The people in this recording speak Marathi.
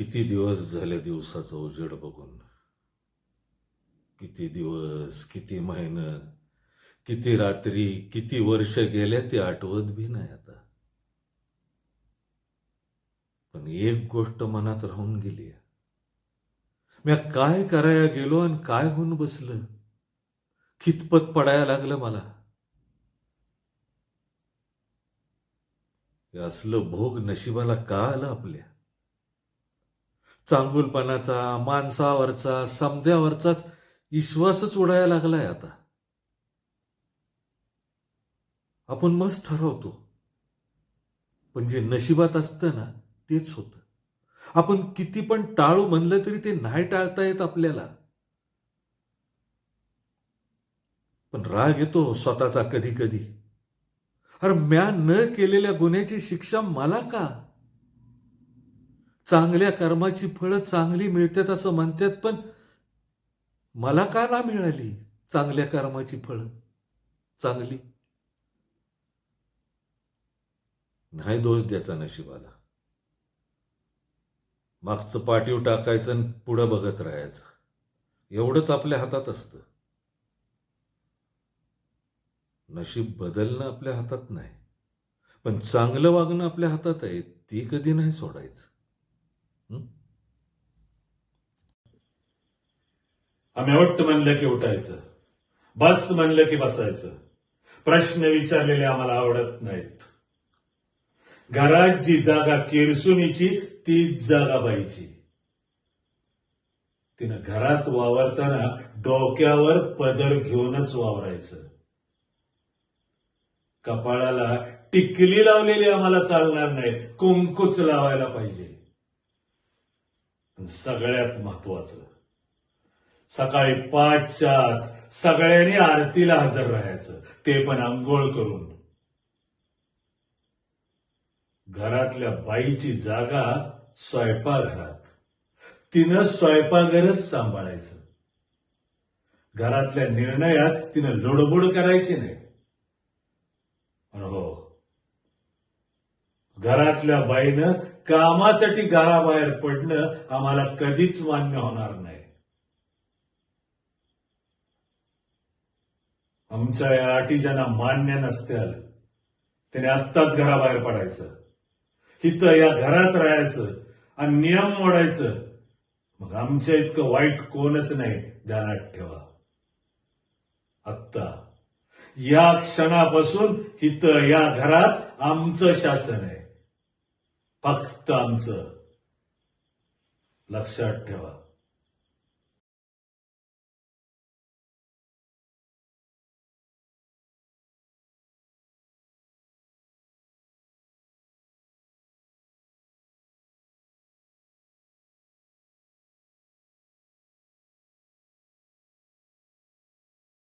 किती दिवस झाले दिवसाचा उजेड बघून? किती दिवस किती महिने किती रात्री किती वर्ष गेल्या ते आठवत बी नाही आता. पण एक गोष्ट मनात राहून गेली मी काय करायला गेलो आणि काय होऊन बसलं? कितपत पडायला लागलं मला. हे असलं भोग नशिबाला का आलं आपल्या? चांगुलपणाचा माणसावरचा समद्यावरचाच विश्वासच उडायला लागलाय आता. आपण मस्त ठरवतो. पण जे नशिबात असतं ना तेच होतं. आपण किती पण टाळू म्हणलं तरी ते नाही टाळता येत आपल्याला. पण राग येतो स्वतःचा कधी कधी. अरे म्या न केलेल्या गुन्ह्याची शिक्षा मला का? चांगल्या कर्माची फळं चांगली मिळतात असं म्हणतात पण मला का ना मिळाली चांगल्या कर्माची फळं? चांगली? नाही दोष द्यायचा नशिबाला. मागचं पाठीव टाकायचं आणि पुढं बघत राहायचं. एवढंच आपल्या हातात असतं. नशीब बदलणं आपल्या हातात नाही. पण चांगलं वागणं आपल्या हातात आहे ती कधी नाही सोडायचं. आम्ही म्हणलं की उठायचं. बस म्हणलं की बसायचं. प्रश्न विचारलेले आम्हाला आवडत नाहीत. घरात जी जागा केरसुनीची तीच जागा बाईची. तिनं घरात वावरताना डोक्यावर पदर घेऊनच वावरायचं. कपाळाला टिकली लावलेली आम्हाला चालणार नाही कुंकूच लावायला पाहिजे. सगळ्यात महत्वाचं सकाळी पाचच्या आत सगळ्यांनी आरतीला हजर राहायचं. ते पण आंघोळ करून. घरातल्या बाईची जागा स्वयंपाकघरात. तिनं स्वयंपाकघरच सांभाळायचं. घरातल्या निर्णयात तिनं लोडबोड करायची नाही पण हो घरातल्या बाईनं कामासाठी घराबाहेर पडणं आम्हाला कधीच मान्य होणार नाही. आमच्या या अटी ज्यांना मान्य नसत्याल त्याने आत्ताच घराबाहेर पडायचं. हित या घरात राहायचं आणि नियम मोडायचं. मग आमच्या इतकं वाईट कोणच नाही ध्यानात ठेवा. आत्ता या क्षणापासून हित या घरात आमचं शासन आहे. फक्त आमचं लक्षात ठेवा.